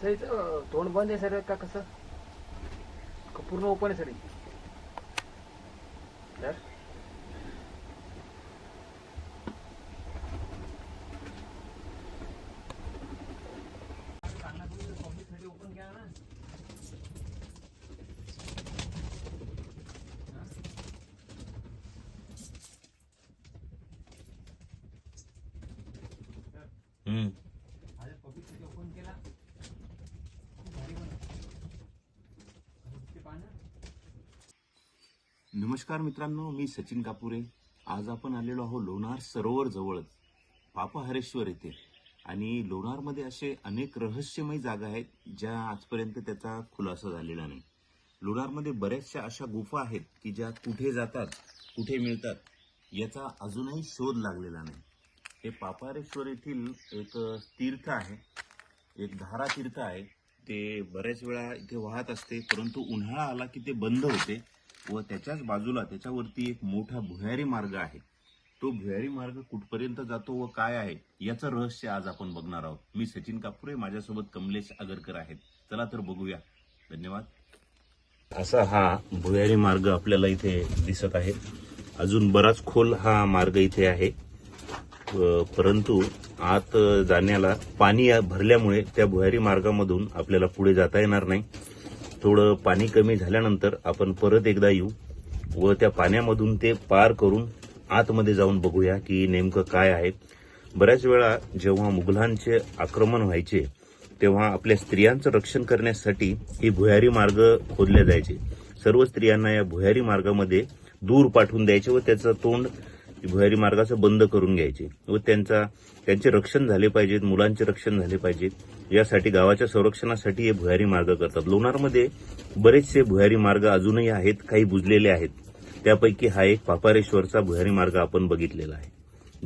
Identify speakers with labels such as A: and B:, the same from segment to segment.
A: Sir इथं तोंड बंद आहे सर का कसं? का पूर्ण ओपन आहे सर? सर? Mm.
B: नमस्कार मित्रांनो मी सचिन कापुरे. आज आपण आलेलो आहोत लोणार सरोवर जवळच पापहरेश्वर येथे आणि लोणारमध्ये असे अनेक रहस्यमय जागा आहेत ज्या आजपर्यंत त्याचा खुलासा झालेला नाही. लोणारमध्ये बऱ्याचशा अशा गुफा आहेत की ज्या कुठे जातात कुठे मिळतात याचा अजूनही शोध लागलेला नाही. हे पापहरेश्वर येथील एक तीर्थ आहे एक धारा तीर्थ आहे. ते बऱ्याच वेळा इथे वाहत असते परंतु उन्हाळा आला की ते बंद होते. व त्याच्याच बाजूला त्याच्यावरती एक मोठा भुयारी मार्ग आहे. तो भुयारी मार्ग कुठपर्यंत जातो व काय आहे याचं रहस्य आज आपण बघणार आहोत. मी सचिन कापुरे माझ्यासोबत कमलेश आगरकर आहेत. चला तर बघूया. धन्यवाद. असा हा भुयारी मार्ग आपल्याला इथे दिसत आहे. अजून बराच खोल हा मार्ग इथे आहे. परंतु आत जाण्याला पाणी भरल्यामुळे त्या भुयारी मार्गामधून आपल्याला पुढे जाता येणार नाही. थोडं पाणी कमी झाल्यानंतर आपण परत एकदा येऊ व त्या पाण्यामधून ते पार करून आतमध्ये जाऊन बघूया की नेमकं काय आहे. बऱ्याच वेळा जेव्हा मुघलांचे आक्रमण व्हायचे तेव्हा आपल्या स्त्रियांचं रक्षण करण्यासाठी ही भुयारी मार्ग खोदले जायचे. सर्व स्त्रियांना या भुयारी मार्गामध्ये दूर पाठवून द्यायचे व त्याचं तोंड भुयारी मार्गाचं बंद करून घ्यायचे व त्यांचा त्यांचे रक्षण झाले पाहिजेत मुलांचे रक्षण झाले पाहिजेत. यासाठी गावाच्या संरक्षणासाठी हे भुयारी मार्ग करतात. लोणारमध्ये बरेचसे भुयारी मार्ग अजूनही आहेत काही बुजलेले आहेत. त्यापैकी हा एक पापारेश्वरचा भुयारी मार्ग आपण बघितलेला आहे.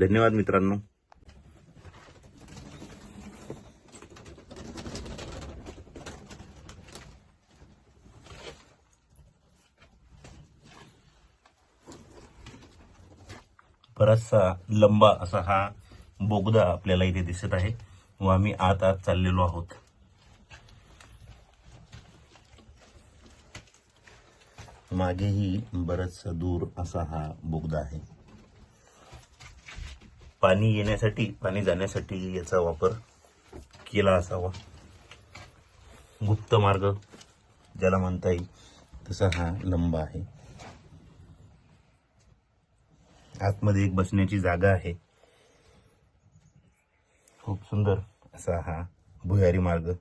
B: धन्यवाद मित्रांनो. बराचसा लंबा असा हा बोगदा आपल्याला इथे दिसत आहे. व आम्ही आत आत चाललेलो आहोत. मागेही बरच दूर असा हा बोगदा आहे. पाणी येण्यासाठी पाणी जाण्यासाठी याचा वापर केला असावा. गुप्त मार्ग ज्याला म्हणता येईल तसा हा लंबा आहे. आतमध्ये एक बसण्याची जागा आहे. खूप सुंदर असा हा भुयारी मार्ग.